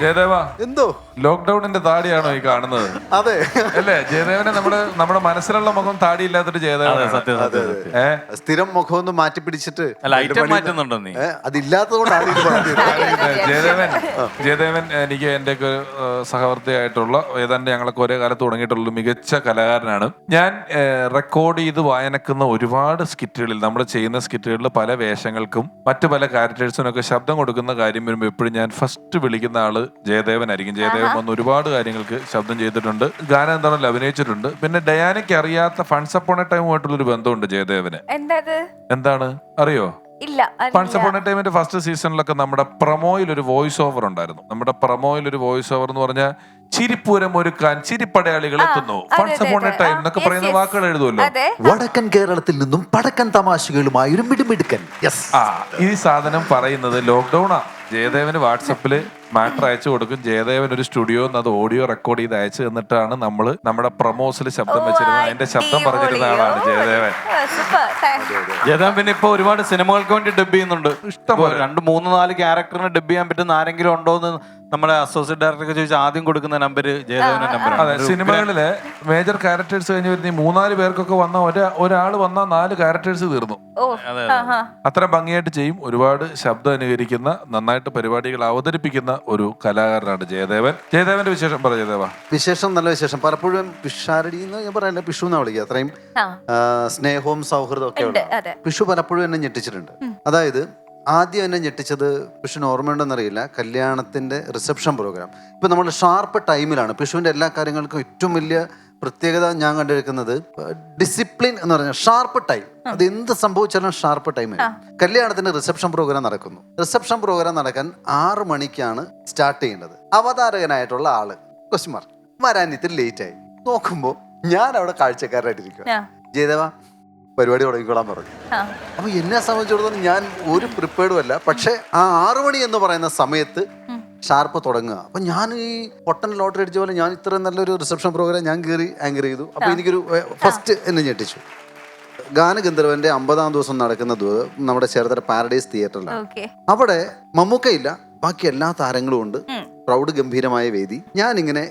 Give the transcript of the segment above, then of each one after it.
ജയദേവ എന്തോ? ലോക്ക്ഡൌണിന്റെ താടിയാണോ ഈ കാണുന്നത്? അതെ. അല്ലേ? ജയദേവനെ നമ്മുടെ നമ്മുടെ മനസ്സിലുള്ള മുഖം താടി ഇല്ലാത്തൊരു ജയദേവൻ സത്യം സത്യം സത്യം. ഏ? സ്ഥിരം മുഖം ഒന്ന് മാറ്റി പിടിച്ചിട്ട് അല്ല ഐറ്റം മാറ്റുന്നുണ്ടോ നീ? ഏ, അതില്ലാത്തതുകൊണ്ടാണ് ഇത് പറഞ്ഞത് ജയദേവൻ ജയദേവൻ എനിക്ക് എന്റെ ഒക്കെ സഹവർത്തിയായിട്ടുള്ള ഏതാണ്ട് ഞങ്ങളൊക്കെ ഒരേ കാലത്ത് തുടങ്ങിയിട്ടുള്ള ഒരു മികച്ച കലാകാരനാണ്. ഞാൻ റെക്കോർഡ് ചെയ്ത് വായനക്കുന്ന ഒരുപാട് സ്കിറ്റുകളിൽ നമ്മൾ ചെയ്യുന്ന സ്കിറ്റുകളിൽ പല വേഷങ്ങൾക്കും മറ്റു പല ക്യാരക്ടേഴ്സിനും ഒക്കെ ശബ്ദം കൊടുക്കുന്ന കാര്യം വരുമ്പോൾ എപ്പോഴും ഞാൻ ഫസ്റ്റ് വിളിക്കുന്ന ആൾ ജയദേവനായിരിക്കും. ജയദേവൻ വന്ന് ഒരുപാട് കാര്യങ്ങൾക്ക് ശബ്ദം ചെയ്തിട്ടുണ്ട്. ഗാനം എന്താണല്ലോ അഭിനയിച്ചിട്ടുണ്ട്. പിന്നെ ഡയാനയ്ക്ക് അറിയാത്ത ഫൺസ് അപ്പോൺ എ ടൈമുമായിട്ടുള്ള ഒരു ബന്ധമുണ്ട് ജയദേവന്. എന്താ എന്താണ്? അറിയോ? ഇല്ല ഫൺസ് അപ്പോൺ എ ടൈമിന്റെ ഫസ്റ്റ് സീസണിലൊക്കെ നമ്മുടെ പ്രൊമോയിൽ ഒരു വോയിസ് ഓവർ ഉണ്ടായിരുന്നു. നമ്മുടെ പ്രൊമോയിൽ ഒരു വോയിസ് ഓവർ എന്ന് പറഞ്ഞാൽ ചിരിപ്പൂരം ഒരുക്കാൻ ചിരിപ്പടയാളികൾ എത്തുന്നു. ഫൺസ് അപ്പോൺ എ ടൈം എന്നൊക്കെ പറയുന്ന വാക്കുകൾ എഴുതുമല്ലോ. വടക്കൻ കേരളത്തിൽ നിന്നും പടക്കൻ തമാശകളുമായി ഒരു മിടുമിടുക്കൻ. യെസ് ആ ഈ സാധനം പറയുന്നത് ലോക്ക്ഡൌണാ ജയദേവന് വാട്സപ്പിൽ മാറ്റർ അയച്ചു കൊടുക്കും. ജയദേവൻ ഒരു സ്റ്റുഡിയോ അത് ഓഡിയോ റെക്കോർഡ് ചെയ്ത് അയച്ചു തന്നിട്ടാണ് നമ്മൾ നമ്മുടെ പ്രൊമോസിൽ ശബ്ദം വെച്ചിരുന്നത്. അതിന്റെ ശബ്ദം പറഞ്ഞിരുന്ന ആളാണ് ജയദേവൻ. ജയദേവൻ പിന്നെ ഇപ്പൊ ഒരുപാട് സിനിമകൾക്ക് വേണ്ടി ഡബ് ചെയ്യുന്നുണ്ട്. ഇഷ്ടം പോലെ. രണ്ട് മൂന്ന് നാല് ക്യാരക്ടറിന് ഡബ് ചെയ്യാൻ പറ്റുന്ന ആരെങ്കിലും ഉണ്ടോ എന്ന് നമ്മളെ അസോസിയേറ്റ് ഡയറക്ടർക്ക് ചോദിച്ചാൽ ആദ്യം കൊടുക്കുന്ന നമ്പർ ജയദേവന്റെ അതെ നമ്പറാണ് സിനിമകളിലെ മേജർ ക്യാരക്ടേഴ്സ് കഴിഞ്ഞ് വരുന്ന ഈ മൂന്നാൽ പേർക്കൊക്കെ വന്ന ഒരാ ഒരാൾ വന്ന നാല് ക്യാരക്ടേഴ്സ് തീർന്നു. ഓ അതെ, ആഹാ. അത്ര ഭംഗിയായിട്ട് ചെയ്യും. ഒരുപാട് ശബ്ദം അനുകരിക്കുന്ന നന്നായിട്ട് പരിപാടികൾ അവതരിപ്പിക്കുന്ന ഒരു കലാകാരനാണ് ജയദേവൻ. ജയദേവന്റെ വിശേഷം പറ ജയദേവ. വിശേഷം നല്ല വിശേഷം. പലപ്പോഴും പിഷാരടി എന്ന് ഞാൻ പറയാനില്ല പിഷു എന്നാ വിളിക്കുക. അത്രയും ആ, സ്നേഹവും സൗഹൃദവും ഒക്കെ ഉണ്ട് അതെ. പിഷു പലപ്പോഴും എന്നെ ഞെട്ടിച്ചിട്ടുണ്ട്. അതായത് ആദ്യം എന്നെ ഞെട്ടിച്ചത് പിഷുവിന് ഓർമ്മയുണ്ടെന്നറിയില്ല. കല്യാണത്തിന്റെ റിസപ്ഷൻ പ്രോഗ്രാം ഇപ്പം നമ്മൾ ഷാർപ്പ് ടൈമിലാണ് പിഷുവിന്റെ എല്ലാ കാര്യങ്ങൾക്കും ഏറ്റവും വലിയ പ്രത്യേകത ഞാൻ കണ്ടെടുക്കുന്നത് ഡിസിപ്ലിൻ എന്ന് പറഞ്ഞാൽ ഷാർപ്പ് ടൈം അത് എന്ത് സംഭവിച്ചാലും ഷാർപ്പ് ടൈം കല്യാണത്തിന്റെ റിസപ്ഷൻ പ്രോഗ്രാം നടക്കുന്നു. റിസപ്ഷൻ പ്രോഗ്രാം നടക്കാൻ ആറ് മണിക്കാണ് സ്റ്റാർട്ട് ചെയ്യേണ്ടത്. അവതാരകനായിട്ടുള്ള ആൾ മാർക്ക് വരാൻ ഇത്തിരി ലേറ്റ് ആയി. നോക്കുമ്പോൾ ഞാൻ അവിടെ കാഴ്ചക്കാരനായിട്ടിരിക്കുക ജയദേവ പരിപാടി തുടങ്ങിക്കോളാൻ പറഞ്ഞു. അപ്പൊ എന്നെ സംബന്ധിച്ചിടത്തോളം ഞാൻ ഒരു പ്രിപ്പയർഡും അല്ല. പക്ഷെ ആ ആറു മണി എന്ന് പറയുന്ന സമയത്ത് ഷാർപ്പ് തുടങ്ങുക. അപ്പൊ ഞാൻ ഈ പൊട്ടൻ ലോട്ടറി അടിച്ച പോലെ ഞാൻ ഇത്രയും നല്ലൊരു റിസപ്ഷൻ പ്രോഗ്രാം ഞാൻ കയറി ആങ്കർ ചെയ്തു. അപ്പൊ എനിക്കൊരു ഫസ്റ്റ് എന്നെ ഞെട്ടിച്ചു. ഗാനഗന്ധർവന്റെ അമ്പതാം ദിവസം നടക്കുന്ന നമ്മുടെ ചേർത്തല പാരഡൈസ് തിയേറ്ററിലാണ് അവിടെ മമ്മൂക്കയില്ല ബാക്കി എല്ലാ താരങ്ങളും ഉണ്ട്. പ്രൗഡ് ഗംഭീരമായ വേദി. ഞാനിങ്ങനെ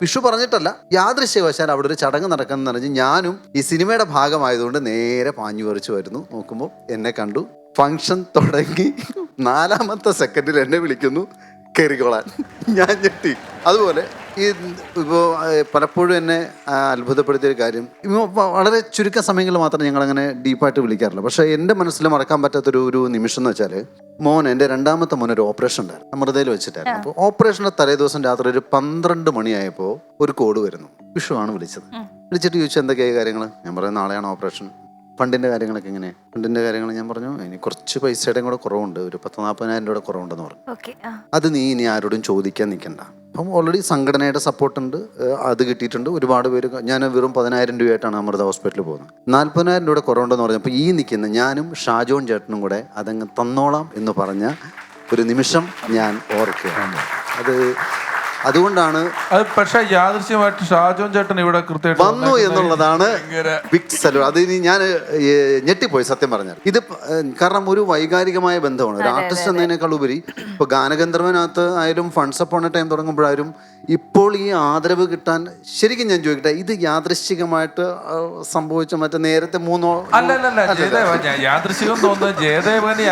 പിഷു പറഞ്ഞിട്ടല്ല യാദൃശ്യവശാൽ അവിടെ ഒരു ചടങ്ങ് നടക്കുന്ന പറഞ്ഞ് ഞാനും ഈ സിനിമയുടെ ഭാഗമായതുകൊണ്ട് നേരെ പാഞ്ഞു പറിച്ചു വരുന്നു. നോക്കുമ്പോൾ എന്നെ കണ്ടു. ഫങ്ഷൻ തുടങ്ങി. നാലാമത്തെ സെക്കൻഡിൽ എന്നെ വിളിക്കുന്നു കയറിക്കോളാൻ. ഞാൻ ഞെട്ടി. അതുപോലെ ഈ ഇപ്പോൾ പലപ്പോഴും എന്നെ അത്ഭുതപ്പെടുത്തിയൊരു കാര്യം. വളരെ ചുരുക്ക സമയങ്ങളിൽ മാത്രം ഞങ്ങളങ്ങനെ ഡീപ്പായിട്ട് വിളിക്കാറില്ല പക്ഷേ എന്റെ മനസ്സിൽ മറക്കാൻ പറ്റാത്തൊരു ഒരു നിമിഷം എന്ന് വെച്ചാൽ മോൻ എന്റെ രണ്ടാമത്തെ മോൻ ഒരു ഓപ്പറേഷൻ ഉണ്ടായിരുന്നു. അമൃതയിൽ വെച്ചിട്ടായിരുന്നു അപ്പോൾ ഓപ്പറേഷന്റെ തലേ ദിവസം രാത്രി ഒരു പന്ത്രണ്ട് മണിയായപ്പോൾ ഒരു കോഡ് വരുന്നു. വിഷുവാണ് വിളിച്ചത്. വിളിച്ചിട്ട് ചോദിച്ചു എന്തൊക്കെയായി കാര്യങ്ങൾ ഞാൻ പറയുന്നത് നാളെയാണ് ഓപ്പറേഷൻ? ഫണ്ടിന്റെ കാര്യങ്ങളൊക്കെ എങ്ങനെ? ഫണ്ടിന്റെ കാര്യങ്ങൾ ഞാൻ പറഞ്ഞു ഇനി കുറച്ച് പൈസയുടെയും കൂടെ കുറവുണ്ട് ഒരു പത്ത് നാൽപ്പതിനായിരം രൂപയുടെ കുറവുണ്ടെന്ന് പറഞ്ഞു. ഓക്കെ അത് നീ ഇനി ആരോടും ചോദിക്കാൻ നിൽക്കണ്ട. അപ്പം ഓൾറെഡി സംഘടനയുടെ സപ്പോർട്ട് ഉണ്ട് അത് കിട്ടിയിട്ടുണ്ട്. ഒരുപാട് പേര് ഞാൻ വെറും പതിനായിരം രൂപയായിട്ടാണ് അമൃത ഹോസ്പിറ്റലിൽ പോകുന്നത്. നാൽപ്പതിനായിരം രൂപയുടെ കുറവുണ്ടെന്ന് പറഞ്ഞു പറഞ്ഞപ്പോൾ ഈ നിൽക്കുന്ന ഞാനും ഷാജോൺ ചേട്ടനും കൂടെ അതങ്ങ് തന്നോളാം എന്ന് പറഞ്ഞ ഒരു നിമിഷം ഞാൻ ഓർക്കുകയാണ് അത് അതുകൊണ്ടാണ് അത് പക്ഷെ യാദൃശ്യമായിട്ട് ഷാജോൻ ചേട്ടൻ ഇവിടെ കൃത്യമായിട്ട് വന്നു എന്നുള്ളതാണ് ബിഗ് സലൂൺ അത് ഇനി ഞാൻ ഞെട്ടിപ്പോയി സത്യം പറഞ്ഞാൽ. ഇത് കാരണം ഒരു വൈകാരികമായ ബന്ധമാണ്. ഒരു ആർട്ടിസ്റ്റ് എന്നതിനേക്കാൾ ഉപരി ഇപ്പൊ ഗാനഗന്ധർവനകത്ത് ആയാലും ഫണ്ട്സ് അപ്പോൺ ടൈം തുടങ്ങുമ്പോഴായാലും ഇപ്പോൾ ഈ ആദരവ് കിട്ടാൻ ശരിക്കും ഞാൻ ചോദിക്കട്ടെ ഇത് യാദൃശ്ചികമായിട്ട് സംഭവിച്ച മറ്റേ നേരത്തെ മൂന്നോ അല്ല അല്ല അല്ല ജയദേവ ഞാൻ യാദൃശികം തോന്നുന്നത് ജയദേവന്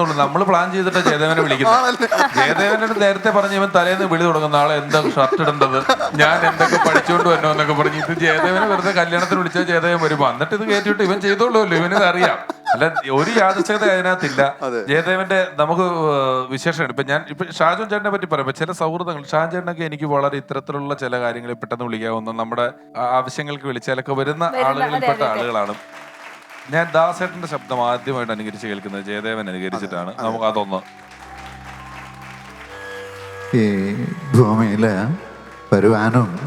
തോന്നുന്നു നമ്മൾ പ്ലാൻ ചെയ്തിട്ട് ജയദേവനെ വിളിക്കുന്നത്. ജയദേവനോട് നേരത്തെ പറഞ്ഞ ഇവൻ തലേന്ന് വിളി തുടങ്ങുന്ന ആളെ എന്താ ഷർട്ട് ഇടേണ്ടത്? ഞാൻ എന്തൊക്കെ പഠിച്ചുകൊണ്ട് വന്നോ എന്നൊക്കെ പറഞ്ഞു ഇത് ജയദേവനെ വെറുതെ കല്യാണത്തിന് വിളിച്ചാൽ ജയദേവൻ വരുമ്പോ എന്നിട്ട് ഇത് കയറ്റിവിട്ട് ഇവൻ ചെയ്തോളൂല്ലോ ഇവനിത് അറിയാം. അല്ല ഒരു യാദൃശ്യത അതിനകത്തില്ല. ജയദേവന്റെ നമുക്ക് വിശേഷമാണ് ഇപ്പൊ ഞാൻ ഇപ്പൊ ഷാജു ചേട്ടനെ പറ്റി പറയുമ്പോ ചില സൗഹൃദങ്ങൾ ഷാജു ചേട്ടനൊക്കെ എനിക്ക് വളരെ ഇത്തരത്തിലുള്ള ചില കാര്യങ്ങളിൽ പെട്ടെന്ന് വിളിക്കാവുന്ന നമ്മുടെ ആവശ്യങ്ങൾക്ക് വിളിച്ചാലൊക്കെ വരുന്ന ആളുകളിൽപ്പെട്ട ആളുകളാണ്. ഞാൻ ദാസേട്ടന്റെ ശബ്ദം ആദ്യമായിട്ട് അനുകരിച്ച് കേൾക്കുന്നത് ജയദേവൻ അനുകരിച്ചിട്ടാണ്. നമുക്ക് അതൊന്ന് ഈ ഭൂമിയിൽ വരുവാനും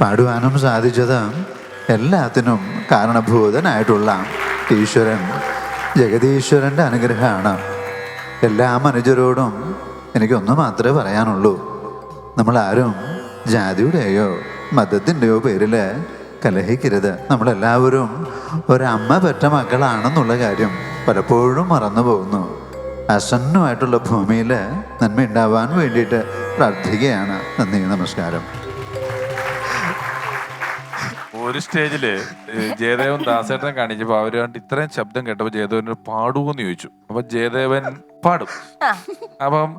പാടുവാനും സാധിച്ചത് എല്ലാത്തിനും കാരണഭൂതനായിട്ടുള്ള ഈശ്വരൻ ജഗതീശ്വരന്റെ അനുഗ്രഹമാണ്. എല്ലാ മനുഷ്യരോടും എനിക്കൊന്ന് മാത്രമേ പറയാനുള്ളൂ. നമ്മളാരും ജാതിയുടെയോ മതത്തിന്റെയോ പേരിൽ കലഹിക്കരുത്. നമ്മളെല്ലാവരും ഒരമ്മ പെറ്റ മക്കളാണെന്നുള്ള കാര്യം പലപ്പോഴും മറന്നു പോകുന്നു അസന്നമായിട്ടുള്ള ഭൂമിയിൽ നന്മ ഉണ്ടാവാൻ വേണ്ടിയിട്ട് പ്രാർത്ഥിക്കുകയാണ്. നന്ദി നമസ്കാരം. ഒരു സ്റ്റേജിൽ ജയദേവൻ ദാസേട്ടനെ കാണിച്ചപ്പോ അവർ കണ്ട് ഇത്രയും ശബ്ദം കേട്ടപ്പോ ജയദേവനോട് പാടുവോന്ന് ചോദിച്ചു. അപ്പൊ ജയദേവൻ പാടും. അപ്പം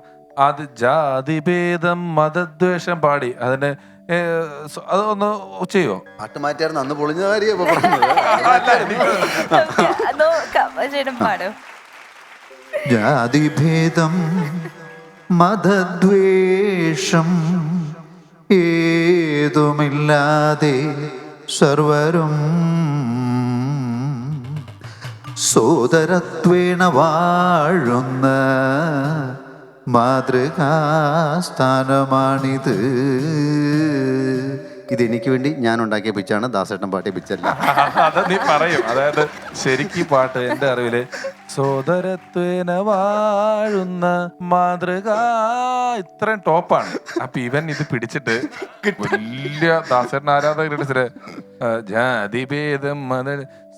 അത് ജാതിഭേദം മതദ്വേഷം പാടി അതിന് അതൊന്ന് ചെയ്യോ? അത് ഒന്ന് ചെയ്യുവോ പാട്ട് മാറ്റിയായിരുന്നു. അന്ന് പൊളിഞ്ഞ കാര്യം ജാതിഭേദം മതദ്വേഷം ഏതുമില്ലാതെ സർവരും സോദരത്വേണ വാഴുന്ന മാതൃകാസ്ഥാനമാണിത്. ഇത് എനിക്ക് വേണ്ടി ഞാൻ ഉണ്ടാക്കിയ പിച്ചാണ് ദാസേട്ടൻ പാട്ടിയ പിച്ചല്ല. അത് നീ പറയും. അതായത് ശരിക്കും പാട്ട് എന്റെ അറിവിൽ സോദരത്വേന വാഴുന്ന മാതൃക ഇത്രയും ടോപ്പാണ്. അപ്പൊ ഇവൻ ഇത് പിടിച്ചിട്ട് വലിയ ദാസേട്ടൻ ആരാധകരുടെ ജാതിഭേദം മത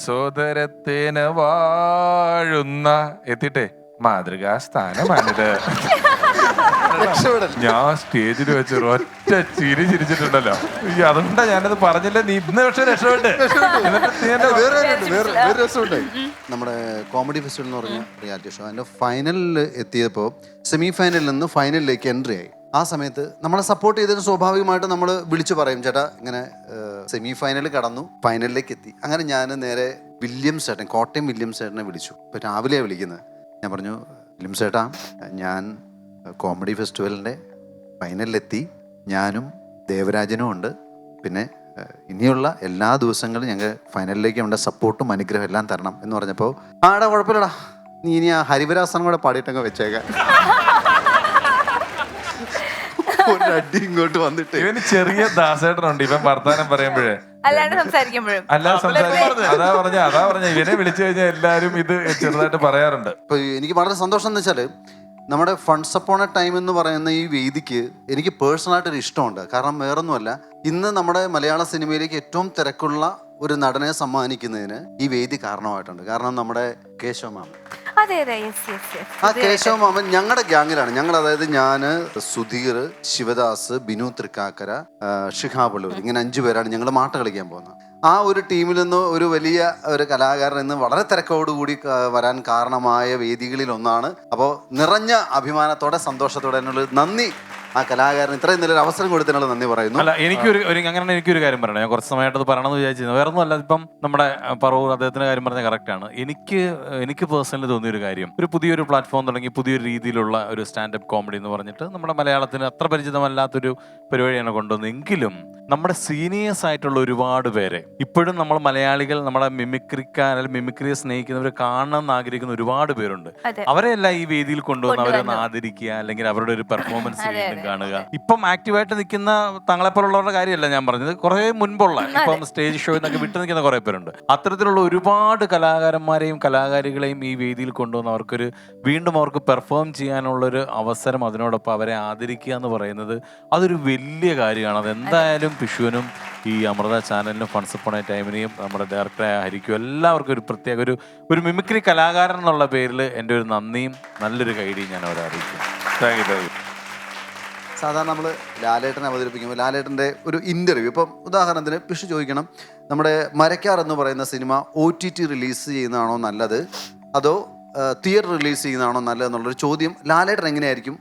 സോദരത്വേന വാഴുന്ന എത്തിട്ടെ മാതൃകാ സ്ഥാനമാണിത്. ഞാൻ സ്റ്റേജിൽ വെച്ച് ഒറ്റ ചിരി ചിരിച്ചിട്ടുണ്ടല്ലോ. ഈ അതുകൊണ്ടാ ഞാനത് പറഞ്ഞില്ല? നീ ഇന്ന് പക്ഷെ രക്ഷപ്പെട്ട്. നമ്മുടെ കോമഡി ഫെസ്റ്റിവൽ എന്ന് പറഞ്ഞ റിയാലിറ്റി ഷോ. അതിന്റെ ഫൈനലിൽ എത്തിയപ്പോൾ സെമി ഫൈനലിൽ നിന്ന് ഫൈനലിലേക്ക് എൻട്രി ആയി. ആ സമയത്ത് നമ്മളെ സപ്പോർട്ട് ചെയ്തതിന് സ്വാഭാവികമായിട്ട് നമ്മൾ വിളിച്ചു പറയും ചേട്ടാ ഇങ്ങനെ സെമി ഫൈനൽ കടന്നു. ഫൈനലിലേക്ക് എത്തി. അങ്ങനെ ഞാൻ നേരെ വില്യംസ് ചേട്ടൻ കോട്ടയം വില്യംസ് ചേട്ടനെ വിളിച്ചു. ഇപ്പം രാവിലെയാണ് വിളിക്കുന്നത്. ഞാൻ പറഞ്ഞു വില്യംസ് ചേട്ടാ ഞാൻ കോമഡി ഫെസ്റ്റിവലിന്റെ ഫൈനലിലെത്തി. ഞാനും ദേവരാജനും ഉണ്ട്. പിന്നെ ഇനിയുള്ള എല്ലാ ദിവസങ്ങളും ഞങ്ങൾ ഫൈനലിലേക്ക് വേണ്ട സപ്പോർട്ടും അനുഗ്രഹം എല്ലാം തരണം എന്ന് പറഞ്ഞപ്പോൾ ആടാ കുഴപ്പമില്ലടാ. നീ ഇനി ആ ഹരിവരാസനം കൂടെ പാടിയിട്ടങ്ങ് വെച്ചേക്കാം. ഒരു ഇങ്ങോട്ട് വന്നിട്ട്. ഇവന് ചെറിയ ദാസേട്ടനുണ്ട്. ഇവൻ വർത്താനം പറയുമ്പോഴേ. അല്ലാണ്ട് സംസാരിക്കുമ്പോഴും. അല്ലാതെ സംസാരിക്കും അതാ പറഞ്ഞ അതാ പറഞ്ഞ. ഇവനെ വിളിച്ചു കഴിഞ്ഞാൽ എല്ലാരും ഇത് ചെറുതായിട്ട് പറയാറുണ്ട്. ഇപ്പൊ എനിക്ക് വളരെ സന്തോഷം എന്ന് വെച്ചാൽ നമ്മുടെ ഫണ്ട്സ് അപ്പോൺ എ ടൈം എന്ന് പറയുന്ന ഈ വേദിക്ക് എനിക്ക് പേഴ്സണലായിട്ടൊരു ഇഷ്ടമുണ്ട്. കാരണം വേറൊന്നുമല്ല ഇന്ന് നമ്മുടെ മലയാള സിനിമയിലേക്ക് ഏറ്റവും തിരക്കുള്ള ഒരു നടനെ സമ്മാനിക്കുന്നതിന് ഈ വേദി കാരണമായിട്ടുണ്ട്. കാരണം നമ്മുടെ കേശവ മാമൻ. ആ കേശവ മാമൻ ഞങ്ങളുടെ ഗ്യാങ്ങിലാണ്. ഞങ്ങൾ അതായത് ഞാൻ സുധീർ ശിവദാസ് ബിനു തൃക്കാക്കര ഷിഹാബുള്ളൂർ ഇങ്ങനെ അഞ്ചു പേരാണ് ഞങ്ങൾ മാട്ട കളിക്കാൻ പോകുന്നത്. ആ ഒരു ടീമിൽ നിന്ന് ഒരു വലിയ ഒരു കലാകാരൻ ഇന്ന് വളരെ തിരക്കോടുകൂടി കൂടി വരാൻ കാരണമായ വേദികളിൽ ഒന്നാണ്. അപ്പോൾ നിറഞ്ഞ അഭിമാനത്തോടെ സന്തോഷത്തോടെ എന്നുള്ളത് നന്ദി. ആ കലാകാരൻ ഇത്രയും നല്ലൊരു അവസരം കൊടുത്തതിനുള്ള നന്ദി പറയുന്നു. അല്ല എനിക്കൊരു ഒരു അങ്ങനെ എനിക്കൊരു കാര്യം പറയണം. ഞാൻ കുറച്ച് സമയമായിട്ട് അത് പറയണമെന്ന് വിചാരിച്ചിരുന്നു. വേറെ ഒന്നും അല്ല ഇപ്പം നമ്മുടെ പറവൂർ അദ്ദേഹത്തിന്റെ കാര്യം പറഞ്ഞ കറക്റ്റ് ആണ്. എനിക്ക് എനിക്ക് പേഴ്സണലി തോന്നിയ ഒരു കാര്യം ഒരു പുതിയൊരു പ്ലാറ്റ്ഫോം തുടങ്ങി പുതിയൊരു രീതിയിലുള്ള ഒരു സ്റ്റാൻഡപ്പ് കോമഡി എന്ന് പറഞ്ഞിട്ട് നമ്മുടെ മലയാളത്തിന് അത്ര പരിചിതമല്ലാത്തൊരു പരിപാടിയാണ് കൊണ്ടുവന്നത്. എങ്കിലും നമ്മുടെ സീനിയേഴ്സ് ആയിട്ടുള്ള ഒരുപാട് പേരെ ഇപ്പോഴും നമ്മൾ മലയാളികൾ നമ്മുടെ മിമിക്രിക്കാൻ അല്ലെങ്കിൽ മിമിക്രിയെ സ്നേഹിക്കുന്നവർ കാണണമെന്ന് ആഗ്രഹിക്കുന്ന ഒരുപാട് പേരുണ്ട്. അവരെല്ലാം ഈ വേദിയിൽ കൊണ്ടുവന്ന് അവരെ ആദരിക്കുക അല്ലെങ്കിൽ അവരുടെ ഒരു പെർഫോമൻസ്. കാണുക. ഇപ്പം ആക്റ്റീവായിട്ട് നിൽക്കുന്ന തങ്ങളെപ്പോലുള്ളവരുടെ കാര്യമല്ല ഞാൻ പറഞ്ഞത്. കുറെ മുൻപുള്ള ഇപ്പം സ്റ്റേജ് ഷോ എന്നൊക്കെ വിട്ടു നിൽക്കുന്ന കുറെ പേരുണ്ട്. അത്തരത്തിലുള്ള ഒരുപാട് കലാകാരന്മാരെയും കലാകാരികളെയും ഈ വേദിയിൽ കൊണ്ടുവന്ന് അവർക്കൊരു വീണ്ടും അവർക്ക് പെർഫോം ചെയ്യാനുള്ളൊരു അവസരം അതിനോടൊപ്പം അവരെ ആദരിക്കുക എന്ന് പറയുന്നത് അതൊരു വലിയ കാര്യമാണ്. അതെന്തായാലും പിഷുവിനും ഈ അമൃത ചാനലിനും ഫണ്ട്സ് പോണ ടൈമിനെയും നമ്മുടെ ഡയറക്ടറായ ഹരിക്കും എല്ലാവർക്കും ഒരു പ്രത്യേക ഒരു ഒരു മിമിക്രി കലാകാരൻ എന്നുള്ള പേരിൽ എന്റെ ഒരു നന്ദിയും നല്ലൊരു കൈഡിയും ഞാൻ അവരെ അറിയിക്കും താങ്ക് യു താങ്ക് യു സാധാരണ നമ്മൾ ലാലേട്ടനെ അവതരിപ്പിക്കുമ്പോൾ ലാലേട്ടന്റെ ഒരു ഇന്റർവ്യൂ ഇപ്പം ഉദാഹരണത്തിന് പിഷു ചോദിക്കണം നമ്മുടെ മരക്കാർ എന്ന് പറയുന്ന സിനിമ ഒ ടി ടി റിലീസ് ചെയ്യുന്നതാണോ നല്ലത്? അതോ തിയേറ്റർ റിലീസ് ചെയ്യുന്നതാണോ നല്ലത് എന്നുള്ളൊരു ചോദ്യം ലാലേട്ടൻ എങ്ങനെയായിരിക്കും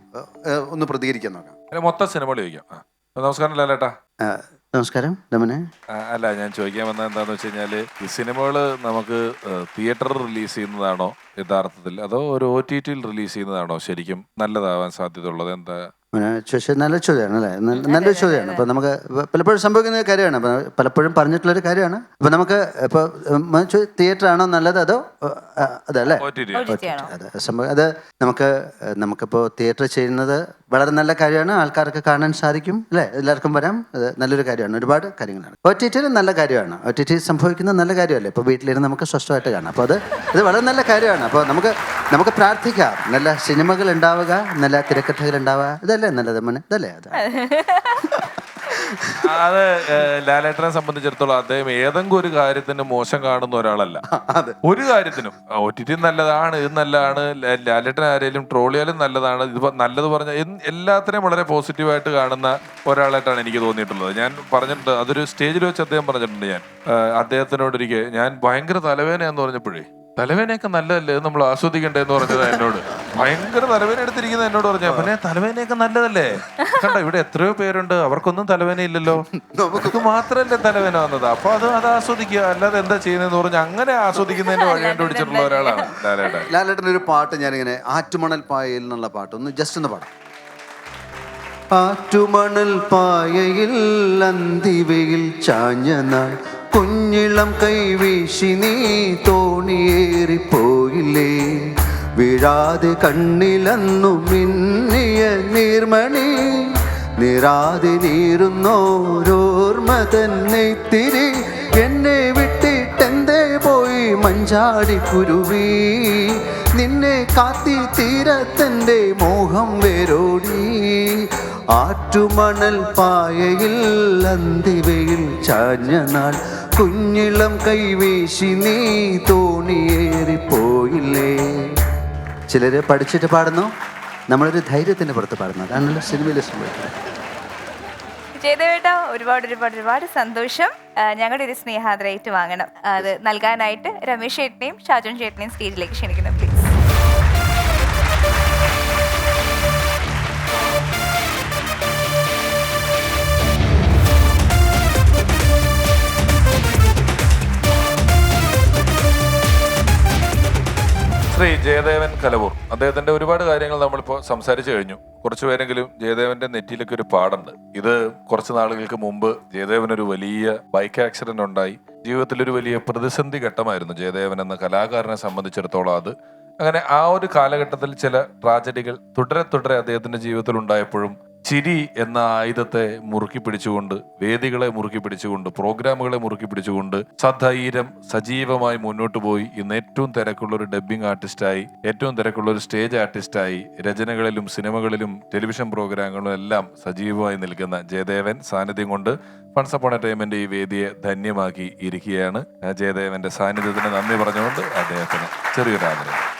ഒന്ന് പ്രതികരിക്കാൻ നോക്കാം. അല്ല, മൊത്തം സിനിമ ചോദിക്കാം. നമസ്കാരം ലാലേട്ടാ. നമസ്കാരം. അല്ല ഞാൻ ചോദിക്കാൻ വന്നത് എന്താന്ന് വെച്ച് കഴിഞ്ഞാൽ ഈ സിനിമകൾ നമുക്ക് തിയേറ്ററിൽ റിലീസ് ചെയ്യുന്നതാണോ യഥാർത്ഥത്തിൽ? അതോ ഒരു ഒ ടി ടിയിൽ റിലീസ് ചെയ്യുന്നതാണോ ശരിക്കും നല്ലതാവാൻ സാധ്യതയുള്ളത് എന്താ ചോദിച്ചാൽ നല്ല ചോദ്യമാണ് അല്ലേ? നല്ല- നല്ലൊരു ചോദ്യമാണ്. അപ്പൊ നമുക്ക് പലപ്പോഴും സംഭവിക്കുന്ന ഒരു കാര്യമാണ്. പലപ്പോഴും പലപ്പോഴും പറഞ്ഞിട്ടുള്ളൊരു കാര്യമാണ്. അപ്പൊ നമുക്ക് ഇപ്പോൾ തിയേറ്റർ ആണോ നല്ലത് അതോ അതല്ലേ? അത് സംഭവം അത് നമുക്ക് നമുക്കിപ്പോ നമുക്കിപ്പോൾ തിയേറ്റർ ചെയ്യുന്നത് വളരെ നല്ല കാര്യമാണ്. ആൾക്കാർക്ക് കാണാൻ സാധിക്കും അല്ലേ? എല്ലാവർക്കും വരാം. അത് നല്ലൊരു കാര്യമാണ്. ഒരുപാട് കാര്യങ്ങളാണ്. ഒ ടി ടിയിൽ നല്ല കാര്യമാണ്. ഒ ടി ടി സംഭവിക്കുന്നത് നല്ല കാര്യമല്ലേ? ഇപ്പോൾ വീട്ടിലിരുന്ന് നമുക്ക് സ്വസ്ഥമായിട്ട് കാണാം. അപ്പോൾ അത് ഇത് വളരെ നല്ല കാര്യമാണ്. അപ്പോൾ നമുക്ക് നമുക്ക് പ്രാർത്ഥിക്കാം. നല്ല സിനിമകൾ ഉണ്ടാവുക നല്ല തിരക്കഥകൾ ഉണ്ടാവുക. ഇതല്ലേ നല്ലത് മോനെ? ഇതല്ലേ? അത്. അത് ഏഹ്, ലാലേട്ടനെ സംബന്ധിച്ചിടത്തോളം അദ്ദേഹം ഏതെങ്കിലും ഒരു കാര്യത്തിന് മോശം കാണുന്ന ഒരാളല്ല. അതെ. ഒരു കാര്യത്തിനും. ഒ ടി ടി നല്ലതാണ് ഇത് നല്ലതാണ് ല- ലാലേട്ടൻ ആരെങ്കിലും ട്രോളിയാലും നല്ലതാണ് ഇത് പ- നല്ലത് പറഞ്ഞ എന്ത്- എല്ലാത്തിനെയും വളരെ പോസിറ്റീവായിട്ട് കാണുന്ന ഒരാളായിട്ടാണ് എനിക്ക് തോന്നിയിട്ടുള്ളത്. ഞാൻ പറഞ്ഞിട്ടുണ്ട് അതൊരു സ്റ്റേജിൽ വെച്ച് അദ്ദേഹം പറഞ്ഞിട്ടുണ്ട് ഞാൻ. ഏഹ്, അദ്ദേഹത്തിനോടൊരിക്കൽ ഞാൻ ഭയങ്കര തലവേദനയാന്ന് പറഞ്ഞപ്പോഴേ തലവേദനയൊക്കെ നല്ലതല്ലേ ഇത് നമ്മൾ ആസ്വദിക്കണ്ടേ എന്ന് പറഞ്ഞത് എന്നോട്. ഭയങ്കര തലവേന എടുത്തിരിക്കുന്ന എന്നോട് പറഞ്ഞു. പിന്നെ തലവേനയൊക്കെ നല്ലതല്ലേ? കണ്ട ഇവിടെ എത്രയോ പേരുണ്ട്. അവർക്കൊന്നും തലവേന ഇല്ലല്ലോ നമുക്ക് മാത്രല്ലേ തലവേന വന്നത്? അപ്പൊ അത് അത് ആസ്വദിക്കുക. അല്ലാതെ എന്താ ചെയ്യുന്നതെന്ന് പറഞ്ഞു അങ്ങനെ ആസ്വദിക്കുന്നതിന്റെ വഴി കണ്ടുപിടിച്ചിട്ടുള്ള ഒരാളാണ്. ലാലേട്ടൻ ലാലേട്ടൻ ഒരു പാട്ട് ഞാനിങ്ങനെ ആറ്റുമണൽ പായയിൽ എന്നുള്ള പാട്ട്. ഒന്ന് ജസ്റ്റ് ഒന്ന് പാടാം. ആറ്റുമണൽ പായയിൽ അന്തിവയിൽ ചാഞ്ഞ നാൾ കുഞ്ഞിളം കൈവീശി നീ തോണിയേറിപ്പോയില്ലേ? വീഴാതെ കണ്ണിലന്നു മിന്നിയ നീർമണി നിറാതെ നീരുന്നോരോർമ തന്നെ തിരി. എന്നെ വിട്ടിട്ടെന്തേ പോയി മഞ്ചാടി കുരുവി. നിന്നെ കാത്തി തീരത്തെന്റെ മോഹം വേരോടി. ആറ്റുമണൽ പായയിൽ അന്തിവയിൽ ചാഞ്ഞ നാൾ കുഞ്ഞിളം കൈവീശി നീ തോണിയേറിപ്പോയില്ലേ. ചിലര് പഠിച്ചിട്ട് പാടുന്നു. നമ്മളൊരു ധൈര്യത്തിന്റെ പുറത്ത് പാടുന്നു. അതാണല്ലോ സിനിമയിലെ സംഭവിക്കുന്നത് ജയദേവേട്ട ഒരുപാട് ഒരുപാട് ഒരുപാട് സന്തോഷം. ഞങ്ങളുടെ ഒരു സ്നേഹാദരായിട്ട് വാങ്ങണം. അത് നൽകാനായിട്ട് രമേശ് ചേട്ടനെയും ഷാജോൻ ചേട്ടനെയും സ്റ്റേജിലേക്ക് ക്ഷണിക്കണം ശ്രീ ജയദേവൻ കലവൂർ. അദ്ദേഹത്തിന്റെ ഒരുപാട് കാര്യങ്ങൾ നമ്മളിപ്പോൾ സംസാരിച്ചു കഴിഞ്ഞു. കുറച്ചു പേരെങ്കിലും ജയദേവന്റെ നെറ്റിയിലൊക്കെ ഒരു പാടുണ്ട്. ഇത് കുറച്ച് നാളുകൾക്ക് മുമ്പ് ജയദേവൻ ഒരു വലിയ ബൈക്ക് ആക്സിഡന്റ് ഉണ്ടായി. ജീവിതത്തിൽ ഒരു വലിയ പ്രതിസന്ധി ഘട്ടമായിരുന്നു ജയദേവൻ എന്ന കലാകാരനെ സംബന്ധിച്ചിടത്തോളം അത്. അങ്ങനെ ആ ഒരു കാലഘട്ടത്തിൽ ചില ട്രാജഡികൾ തുടരെ തുടരെ അദ്ദേഹത്തിന്റെ ജീവിതത്തിൽ ഉണ്ടായപ്പോഴും ചിരി എന്ന ആയുധത്തെ മുറുക്കി പിടിച്ചുകൊണ്ട് വേദികളെ മുറുക്കി പിടിച്ചുകൊണ്ട് പ്രോഗ്രാമുകളെ മുറുക്കി പിടിച്ചുകൊണ്ട് സധൈര്യം സജീവമായി മുന്നോട്ട് പോയി. ഇന്ന് ഏറ്റവും തിരക്കുള്ള ഒരു ഡബ്ബിംഗ് ആർട്ടിസ്റ്റായി ഏറ്റവും തിരക്കുള്ള ഒരു സ്റ്റേജ് ആർട്ടിസ്റ്റായി രചനകളിലും സിനിമകളിലും ടെലിവിഷൻ പ്രോഗ്രാമുകളിലും എല്ലാം സജീവമായി നിൽക്കുന്ന ജയദേവൻ സാന്നിധ്യം കൊണ്ട് ഫൺസ് അപ്പോൺ ഈ വേദിയെ ധന്യമാക്കി ഇരിക്കുകയാണ്. ജയദേവന്റെ സാന്നിധ്യത്തിന് നന്ദി പറഞ്ഞുകൊണ്ട് അദ്ദേഹത്തിന് ചെറിയൊരു ആദരവ്.